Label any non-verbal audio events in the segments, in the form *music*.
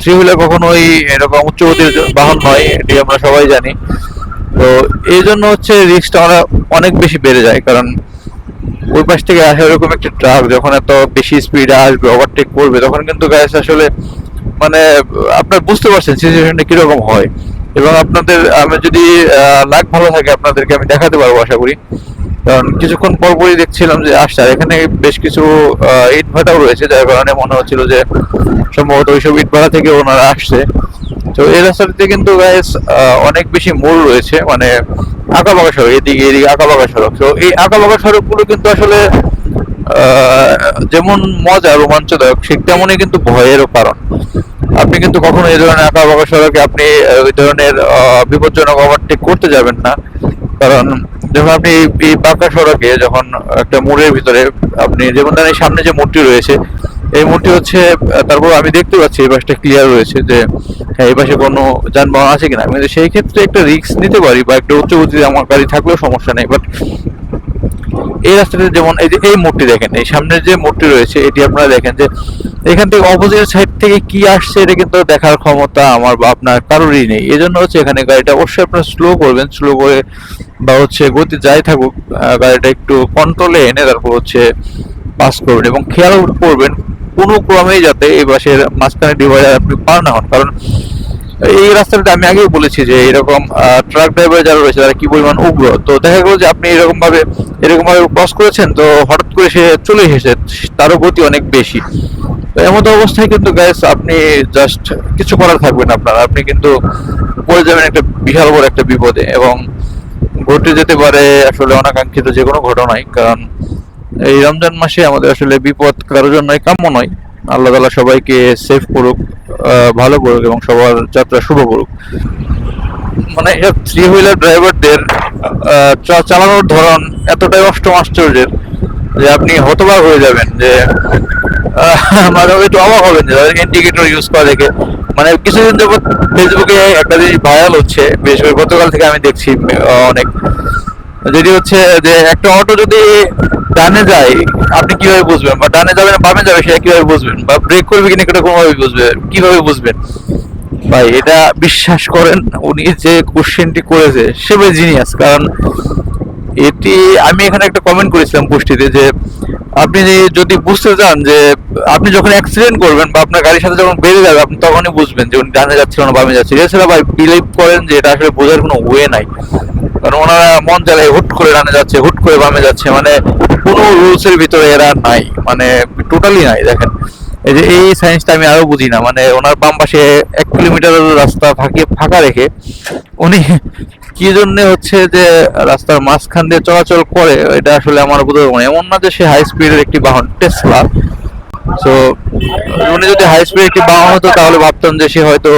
Three wheeler কখনোই এরকম উচ্চ গতির বাহন নয় এটি আমরা সবাই জানি। তো এই জন্য হচ্ছে রিস্কটা আমরা অনেক বেশি বেড়ে যায়। কারণ ওই পাশ থেকে আসে ওরকম একটা ট্রাক যখন এত বেশি স্পিডে আসবে ওভারটেক করবে তখন কিন্তু গাইস আসলে মানে আপনার বুঝতে পারছেন সিচুয়েশনটা কীরকম হয়। এবং আপনাদের আমি যদি লাগ ভালো থাকে আপনাদেরকে আমি দেখাতে পারব আশা করি। কারণ কিছুক্ষণ পরপরই দেখছিলাম যে আসছে আর এখানে বেশ কিছু আহ, ইট ভাটাও রয়েছে যার কারণে মনে হচ্ছিল যে সম্ভবত ওইসব ইট ভাটা থেকে ওনারা আসছে। তো এই রাস্তাটিতে কিন্তু গাইস অনেক বেশি মোড় রয়েছে মানে আঁকা বাঁকা সড়ক এদিকে এদিকে আঁকা বাঁকা সড়ক। তো এই আঁকা বাঁকা সড়কগুলো কিন্তু আসলে যেমন মজা রোমাঞ্চদায়ক ঠিক তেমনই কিন্তু ভয়েরও কারণ। আপনি কিন্তু কখনো এই ধরনের আঁকা বাঁকা সড়কে আপনি ওই ধরনের বিপজ্জনক ওভারটেক করতে যাবেন না। কারণ যখন আপনি এই- পাকা সড়কে যখন একটা মোড়ের ভিতরে আপনি যেমন এই সামনে যে মোড়টি রয়েছে, এই মোড়টি হচ্ছে, তারপর আমি দেখতে পাচ্ছি এই পাশটা ক্লিয়ার রয়েছে যে হ্যাঁ এই পাশে কোনো যানবাহন আছে কিনা। আমি কিন্তু সেই ক্ষেত্রে একটা রিস্ক নিতে পারি বা একটা উচ্চ গতিতে আমার গাড়ি থাকলেও সমস্যা নেই। বাট এই রাস্তাতে যেমন এই যে, এই মোড়টি দেখেন, এই সামনের যে মোড়টি রয়েছে, এটি আপনারা দেখেন যে এখান থেকে অপোজিট সাইড থেকে কি আসছে, এটা কিন্তু দেখার ক্ষমতা আমার বা আপনার কারোরই নেই। এই জন্য হচ্ছে এখানে গাড়িটা অবশ্যই আপনারা স্লো করবেন স্লো করে বা হচ্ছে গতি যাই থাকুক গাড়িটা একটু কন্ট্রোলে এনে তারপর হচ্ছে পাস করবেন এবং খেয়াল করবেন কোনো ক্রমেই যাতে এই বাসের মাঝখানে ডিভাইডার আপনি পার না হন। কারণ এই রাস্তাটা আমি আগেই বলেছি যে এরকম ট্রাক ড্রাইভার যারা রয়েছে তারা কি পরিমাণ উগ্র। তো দেখা গেল যে আপনি এরকম ভাবে এরকম ভাবে ক্রস করেছেন, তো হঠাৎ করে সে চলে এসেছে, তারও গতি অনেক বেশি। তো এমন অবস্থায় কিন্তু গ্যাস আপনি জাস্ট কিছু করার থাকবে না আপনার। আপনি কিন্তু পড়ে যাবেন একটা বিশাল বড় একটা বিপদে এবং ঘটে যেতে পারে আসলে অনাকাঙ্ক্ষিত যে কোনো ঘটনাই, কারণ এই রমজান মাসে আমাদের আসলে বিপদ কারোর জন্যই কাম্য নয়। আল্লাহ তালা সবাইকে সেফ করুক ভালো করুক এবং সবার যাত্রা শুভ করুক। মানে থ্রি হুইলার ড্রাইভারদের চালানোর ধরন এতটাই অষ্টম আশ্চর্যের যে আপনি হতবাক হয়ে যাবেন, যে মাঝে একটু অবাক হবেন যে তাদেরকে ইন্ডিকেটর ইউজ করা দেখে। মানে কিছুদিন যাবত ফেসবুকে একটা জিনিস ভাইরাল হচ্ছে, বিশেষ করে গতকাল থেকে আমি দেখছি অনেক। যেটি হচ্ছে যে, একটা অটো যদি ডানে যায়, আপনি কীভাবে বুঝবেন? বা ডানে যাবে না, বামে যাবে সেটা কীভাবে বুঝবেন? বা ব্রেক করবে কিনা এটা কোনোভাবে বুঝবেন কীভাবে বুঝবেন? ভাই, এটা বিশ্বাস করেন, উনি যে কোশ্চেনটি করেছে, সে জিনিয়াস কারণ এটি আমি এখানে একটা কমেন্ট করেছিলাম পোস্টটিতে যে আপনি যদি বুঝতে চান যে আপনি যখন অ্যাক্সিডেন্ট করবেন বা আপনার গাড়ির সাথে যখন বেরিয়ে যাবে, আপনি তখনই বুঝবেন যে উনি ডানে যাচ্ছিল না, বামে যাচ্ছে এছাড়া ভাই বিলিভ করেন যে এটা আসলে বোঝার কোনো ওয়ে নাই। কারণ ওনারা মন চালায় হুট করে ডানে যাচ্ছে, হুট করে বামে যাচ্ছে। মানে কোনো রুলসের ভিতরে এরা নাই। মানে টোটালি নাই, দেখেন। এই যে এই সায়েন্সটা আমি আরও বুঝি না। মানে ওনার বাম পাশে এক কিলোমিটার রাস্তা ফাঁকি ফাঁকা রেখে উনি কি জন্য হচ্ছে যে রাস্তার মাঝখান দিয়ে চলাচল করে, এটা আসলে আমার বোধ হয়। এমন না যে সে হাই স্পিডের একটি বাহন টেসলা তো উনি যদি হাই স্পিড একটি বাহন হতো, তাহলে ভাবতাম যে সে হয়তো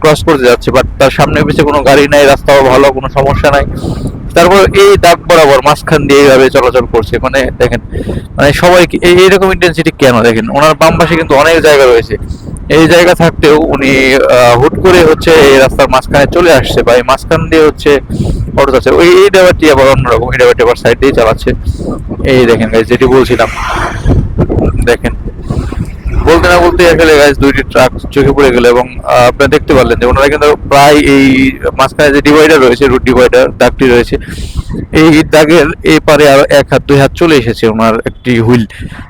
ক্রস করতে যাচ্ছে। বাট তার সামনে পিছিয়ে কোনো গাড়ি নাই, রাস্তাও ভালো, কোনো সমস্যা নাই। তারপর এই দাগ বরাবর মাঝখান দিয়ে এইভাবে চলাচল করছে। মানে দেখেন মানে সবাই এইরকম ইন্টেন্সিটি কেন? দেখেন, ওনার বাম পাশে কিন্তু অনেক জায়গা রয়েছে। এই জায়গা থাকতেও উনি হুট করে হচ্ছে এই রাস্তার মাঝখানে চলে আসছে বা এই মাঝখান দিয়ে হচ্ছে অটো যাচ্ছে ওই এই ড্রাইভারটি আবার অন্যরকম এই ড্রাইভারটি আবার সাইড দিয়ে চালাচ্ছে। এই দেখেন guys, যেটি বলছিলাম দেখেন। বলতে না বলতে আসলে গাইজ দুইটি ট্রাক চোখে পড়ে গেল এবং আপনারা দেখতে পারলেন যে ওনারা কিন্তু প্রায় এই মাঝখানে যে ডিভাইডার রয়েছে রুট ডিভাইডার দাগটি রয়েছে এই দাগের এই পারে আরও এক হাত, দুই হাত চলে এসেছে ওনার একটি হুইল।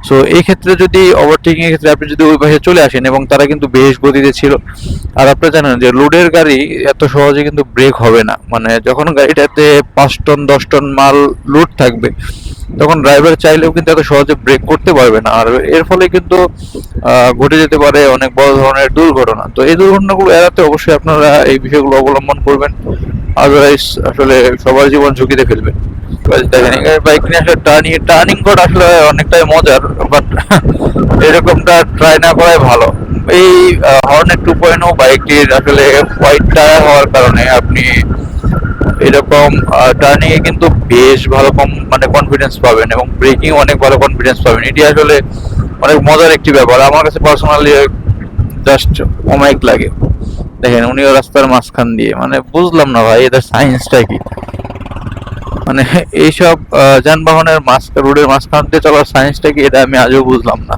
সো এই ক্ষেত্রে যদি ওভারটেকিং এর ক্ষেত্রে আপনি যদি ওই পাশে চলে আসেন এবং তারা কিন্তু বেশ গতিতে ছিল, আর আপনারা জানেন যে লোডের গাড়ি এত সহজে কিন্তু ব্রেক হবে না। মানে যখন গাড়িটাতে পাঁচ টন, দশ টন মাল লোড থাকবে, তখন ড্রাইভার চাইলেও কিন্তু এত সহজে ব্রেক করতে পারবে না। আর এর ফলে কিন্তু ঘটে যেতে পারে অনেক বড় ধরনের দুর্ঘটনা। তো এই দুর্ঘটনাগুলো এড়াতে অবশ্যই আপনারা এই বিষয়গুলো অবলম্বন করবেন। আদারওয়াইজ আসলে সবার জীবন ঝুঁকিতে দেখেন বাইক নিয়ে আসলে টার্নিং টার্নিং করা আসলে অনেকটাই মজার বাট *laughs* এরকমটা ট্রাই না করাই ভালো। এই হর্নের টু পয়েন্ট বাইকটির আসলে হোয়াইট টায়ার হওয়ার কারণে আপনি এরকম টার্নিং এ কিন্তু বেশ ভালো কম মানে কনফিডেন্স পাবেন এবং ব্রেকিং অনেক ভালো কনফিডেন্স পাবেন। এটি আসলে অনেক মজার একটি ব্যাপার। আমার কাছে পার্সোনালি জাস্ট অমাইক লাগে। দেখেন উনিও রাস্তার মাঝখান দিয়ে মানে বুঝলাম না ভাই, এদের সায়েন্সটা কি? মানে *laughs* এইসব যানবাহনের মাঝ, রোডের মাঝখান দিয়ে চলার সায়েন্সটা কি? এটা আমি আজও বুঝলাম না।